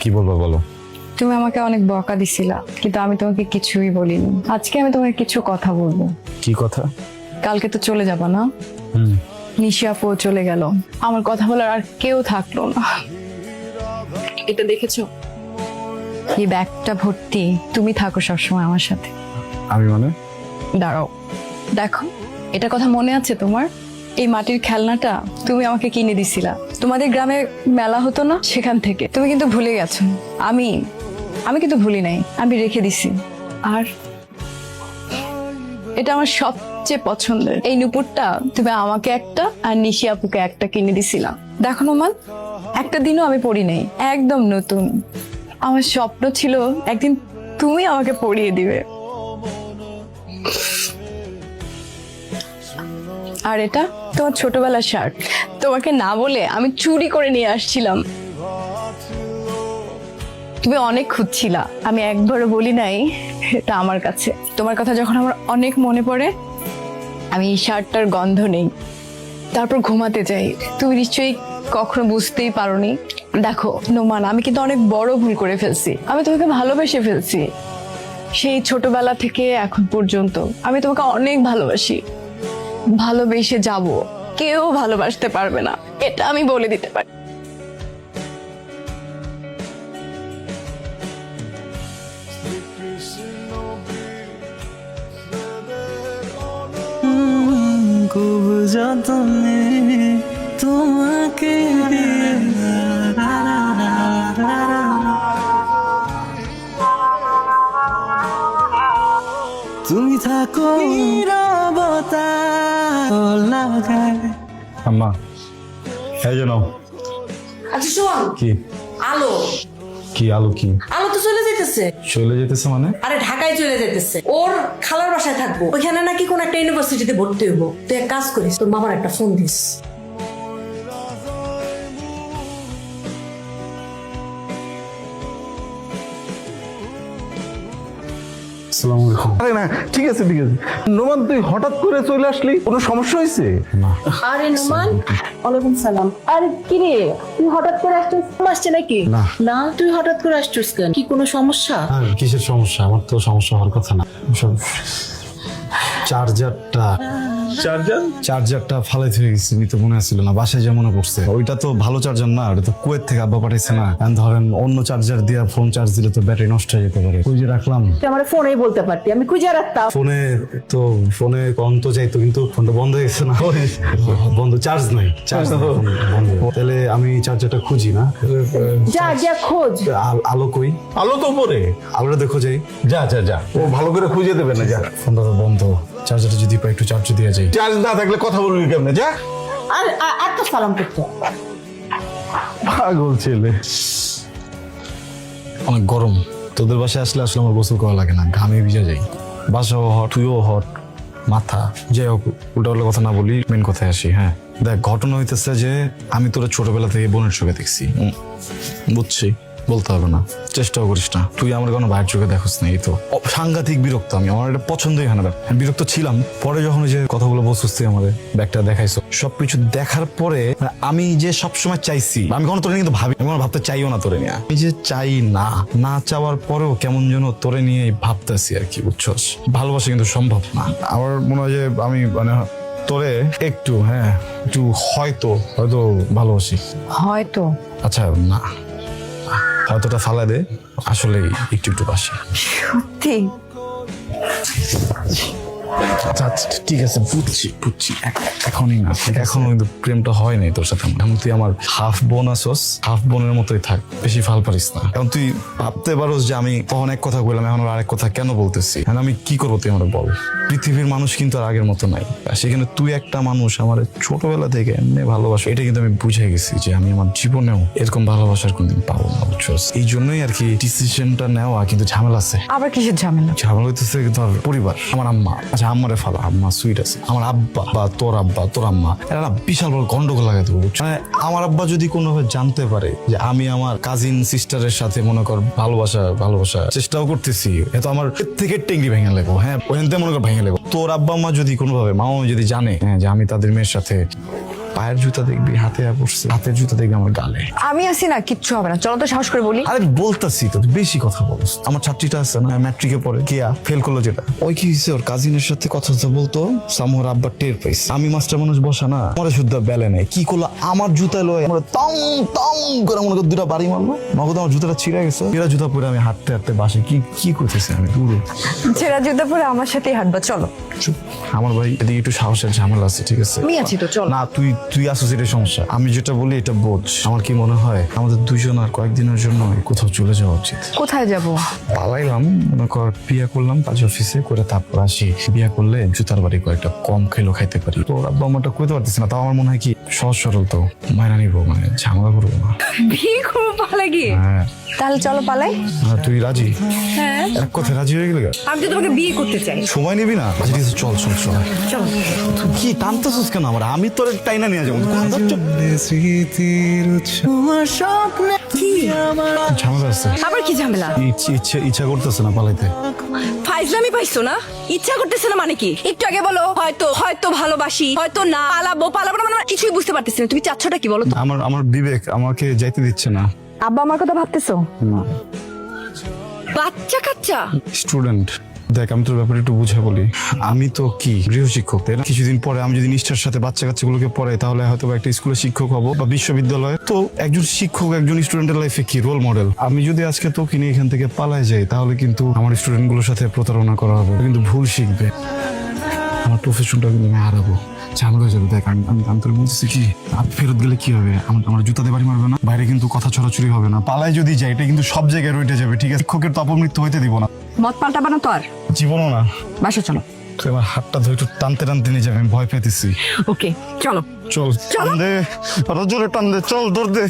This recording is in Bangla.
কি বলব বলো? তুমি আমাকে অনেক বকা দিছিলা কিন্তু আমি তোমাকে কিছুই বলিনি। আজকে আমি তোমাকে কিছু কথা বলব। কি কথা? কালকে তো চলে যাবা না? হুম। নিশি আপু চলে গেল। আমার কথা বলার আর কেউ থাকল না। এটা দেখেছ? এই ব্যাগটা ভর্তি? তুমি থাকো সবসময় আমার সাথে। আমি মানে? দাঁড়াও। দেখো এটা কথা মনে আছে তোমার? এই মাটির খেলনাটা তুমি আমাকে কিনে দিছিলা। তোমাদের গ্রামে মেলা হতো না সেখান থেকে। তুমি কিন্তু ভুলে গেছো। আমি আমি কিন্তু ভুলি নাই। আমি রেখে দিছি। আর এটা আমার সবচেয়ে পছন্দের। এই নুপুরটা তুমি আমাকে একটা আর নিশি আপুকে একটা কিনে দিছিলাম দেখো নোমান একটা দিনও আমি পড়ি নাই। একদম নতুন। আমার স্বপ্ন ছিল একদিন তুমি আমাকে পড়িয়ে দিবে। আর এটা তোমার ছোটবেলার শার্ট। তোমাকে না বলে আমি চুরি করে নিয়ে আসছিলাম। তুমি অনেক খুঁজছিলা। আমি একবারও বলি নাই, এটা আমার কাছে। তোমার কথা যখন আমার অনেক মনে পড়ে, আমি এই শার্টটার গন্ধ নেই। তারপর ঘুমাতে যাই। তুমি নিশ্চয়ই কখনো বুঝতেই পারোনি। দেখো, নোমান, আমি কিন্তু অনেক বড় ভুল করে ফেলছি। আমি তোমাকে ভালোবেসে ফেলছি। সেই ছোটবেলা থেকে এখন পর্যন্ত আমি তোমাকে অনেক ভালোবাসি। ভালোবেসে যাব। কেউ ভালোবাসতে পারবে না। এটা আমি বলে দিতে পারি। খুব তোমাকে তুমি থাকো। আম্মা এই যে নাও। আচ্ছা শোন। কি? আলো। কি আলো কি? আলো তো চলে যেতেছে চলে যেতেছে মানে? আরে ঢাকায় চলে যেতেছে ওর খালার বাসায় থাকব। ওইখানে নাকি কোন একটা ইউনিভার্সিটিতে ভর্তি হব তুই এক কাজ করিস তোর মামার একটা ফোন দিস। আসসালামু আলাইকুম। আরে না ঠিক আছে ঠিক আছে। নোমান তুই হঠাৎ করে চলে আসলি? কোনো সমস্যা হয়েছে? না। আরে নোমান ওয়ালাইকুম সালাম। আরে কি রে তুই হঠাৎ করে আসছিস? আসছে নাকি? না। না তুই হঠাৎ করে আসছিস কেন? কি কোনো সমস্যা? আর কিসের সমস্যা? আমার তো সমস্যা হওয়ার কথা না। সব চার্জারটা চার্জার চার্জারটা ফালাই থেকে গেছি আমি তো মনে আসছিল না বাসায় যে মনে পড়ছে। ওইটা তো ভালো চার্জার না ওটা তো কুয়েত থেকে আব্বা পাঠাইছে না। এখন ধরেন অন্য চার্জার দিয়ে ফোন চার্জ দিলে তো ব্যাটারি নষ্ট হয়ে যেতে পারে। ওই যে রাখলাম। তুই আমার ফোনেই বলতে পারতি আমি খুঁজে রাখতাম। ফোনে তো ফোনে কম তো যাইতো কিন্তু ফোনটা বন্ধ হয়ে গেছে না। বন্ধ চার্জ নাই চার্জ বন্ধ তাহলে আমি চার্জারটা খুঁজি না। যা যা খোঁজ। আল- আলো কই? আলো তো পরে আলোটা দেখো যাই। যা যা যা। ও ভালো করে খুঁজে দেবে না যা। ফোনটা তো বন্ধ। চার্জারটা যদি পাই একটু চার্জ দিয়ে যাই। চার্জ না থাকলে কথা বলবি কেমনে যা। আর আর- আর তো সালাম করতে। পাগল ছেলে। অনেক গরম। তোদের বাসায় আসলে আসলে আমার গোসল করা লাগে না ঘামে ভিজে যাই। বাসাও হট তুইও হট মাথা। যাই হোক উল্টা কথা না বলি মেন কথায় আসি হ্যাঁ। দেখ ঘটনা হইতেছে যে আমি তোরা ছোটবেলা থেকে বোনের চোখে দেখছি। বুঝছি। বলতে হবে না। চেষ্টাও করিস না। তুই আমার কোনো ভাইয়ের চোখে দেখোস না এই তো। সাংঘাতিক বিরক্ত আমি। আমার এটা পছন্দই হয় না। আমি বিরক্ত ছিলাম। পরে যখন ওই যে কথাগুলো বলছিস তুই আমাদের ব্যাগটা দেখাইছো সবকিছু দেখার পরে মানে আমি যে সবসময় চাইছি আমি কোনো তোরে নিয়ে কিন্তু ভাবি আমি কোনো ভাবতে চাইও না তোরে নিয়ে। আমি যে চাই না না চাওয়ার পরেও কেমন যেন তোরে নিয়ে ভাবতেছি আর কি বুঝছস? ভালোবাসা কিন্তু সম্ভব না। আমার মনে হয় যে আমি মানে তোরে একটু হ্যাঁ একটু হয়তো হয়তো ভালোবাসি। হয়তো। আচ্ছা না। হয়তোটা ফালা দে আসলে একটু একটু পাশে সত্যি? ঠিক আছে বুঝছি বুঝছি। এখনই না এখনও কিন্তু প্রেমটা হয় নাই তোর সাথে এখন তুই আমার হাফ বোন আসস হাফ বোনের মতোই থাক বেশি ফাল পারিস না। এখন তুই ভাবতে পারোস যে আমি কখন এক কথা বললাম এখন আরেক কথা কেন বলতেছি? এখন আমি কি করব তুই আমার বল? পৃথিবীর মানুষ কিন্তু আর আগের মতো নাই। সেখানে তুই একটা মানুষ আমার ছোটবেলা থেকে এমনি ভালোবাসা এটা কিন্তু আমি বুঝে গেছি যে আমি আমার জীবনেও এরকম ভালোবাসার কোনদিন পাবো না বুঝছস? এই জন্যই আর কি ডিসিশনটা নেওয়া কিন্তু ঝামেলা আছে। আবার কিসের ঝামেলা? ঝামেলা হইতেছে ধর পরিবার আমার আম্মা। আচ্ছা আম্মারে ফালা, আম্মা সুইট আছে আমার আব্বা, বা তোর আব্বা, তোর আম্মা, এরা বিশাল বড় গন্ডগোল লাগাতে? মানে আমার আব্বা যদি কোনোভাবে জানতে পারে যে আমি আমার কাজিন সিস্টারের সাথে মনে কর ভালোবাসা ভালোবাসা চেষ্টাও করতেছি এত আমার থেকে টেঙ্গি ভেঙে লেগো হ্যাঁ ওখান থেকে মনে কর ভেঙে লেগো তোর আব্বা মা যদি কোনোভাবে মামা যদি জানে হ্যাঁ যে আমি তাদের মেয়ের সাথে পায়ের জুতা দেখবি হাতে পড়ছে হাতের জুতা দেখবি আমার গালে। আমি আছি না কিচ্ছু হবে না। চলো তো সাহস করে বলি। আরে বলতাছি তো তুই বেশি কথা বলস। আমার ছাত্রীটা আছে না ম্যাট্রিকে পড়ে কেয়া ফেল করল যেটা। ওই কি হয়েছে ওর কাজিনের সাথে কথা তো বলতো? সামোর আব্বা টের পাইছে। আমি মাস্টার মানুষ বসা না আমার শুদ্ধ বেলে নেই। কি করল? আমার জুতা লয় আমরা তং তং করে মনে করে দুটা বাড়ি মারলো। নগদ আমার জুতাটা ছিঁড়ে গেছে। এরা জুতা পরে আমি হাঁটতে হাঁটতে বাসে কি কি করতেছি আমি? দূরে ছেঁড়া জুতা পরে আমার সাথেই হাঁটবা চলো। আমার ভাই এদিকে একটু সাহসের ঝামেলা আছে ঠিক আছে? আমি আছি তো চলো। না তুই তুই আসছিস এটা সমস্যা। আমি যেটা বলি এটা বোঝ। আমার কি মনে হয় আমাদের দুজন আর কয়েকদিনের জন্য কোথাও চলে যাওয়া উচিত। কোথায় যাব? পালাইলাম মনে কর বিয়ে করলাম কাজ অফিসে করে তারপর আসি। বিয়ে করলে জুতার বাড়ি কয়েকটা কম খেলো খাইতে পারি। তো আব্বা আমারটা করতে পারতেছি না তাও আমার মনে হয় কি সহজ সরল তো। নিবো মানে ঝামেলা করব না। বিয়ে করব পালা গিয়ে হ্যাঁ। তাহলে চলো পালাই। আর তুই রাজি? হ্যাঁ। এক কথায় রাজি হয়ে গেলে আমি তো তোমাকে বিয়ে করতে চাই। সময় নিবি না? আচ্ছা ঠিক আছে চল চল চল। চলো। তুই কি টানতেছিস কেন আমার? আমি তোর টাইনা নিয়ে যাব ঝামেলা আছে। আবার কি ঝামেলা? ইচ্ছা ইচ্ছা করতেছে না পালাইতে। ফাইজলামি পাইছো না? ইচ্ছা করতেছে না মানে কি? একটু আগে বলো হয়তো হয়তো ভালোবাসি হয়তো না। পালাবো পালাবো না মানে কিছুই বুঝতে পারতেছি না। তুমি চাচ্ছটা কি বলো আমার আমার বিবেক আমাকে যাইতে দিচ্ছে না। আব্বা আমার কথা ভাবতেছো? বাচ্চা কাচ্চা? স্টুডেন্ট। দেখ, আমি তোর ব্যাপারে একটু বুঝে বলি। আমি তো কি? গৃহশিক্ষক, তাই না? কিছুদিন পরে আমি যদি নিষ্ঠার সাথে বাচ্চা কাচ্চাগুলোকে পড়াই, তাহলে হয়তো একটা স্কুলে শিক্ষক হব বা বিশ্ববিদ্যালয়ে। তো একজন শিক্ষক, একজন স্টুডেন্টের লাইফে কি রোল মডেল আমি যদি আজকে তোকে নিয়ে এখান থেকে পালাই যাই, তাহলে কিন্তু আমার স্টুডেন্টগুলোর সাথে প্রতারণা করা হবে। কিন্তু ভুল শিখবে। আমার প্রফেশনটা কিন্তু আমি হারাবো। ঝামেলা হয়ে যাবে দেখ, আমি আমি তোর বলতেছি কি? আর ফেরত গেলে কি হবে? আমার আমার জুতাতে বাড়ি মারবে না? বাইরে কিন্তু কথা ছড়াছড়ি হবে না। পালাই যদি যাই, এটা কিন্তু সব জায়গায় রইতে যাবে, ঠিক আছে? শিক্ষকের তো অপমৃত্যু হইতে দিব না। মত পাল্টাবা না তো আর জীবনও না। বাসা চলো। তুই আমার হাতটা ধরে একটু টানতে টানতে নিয়ে যাবে আমি ভয় পেতেছি। ওকে চলো। চল টান দে। আরও জোরে টান দে চল দৌড় দে।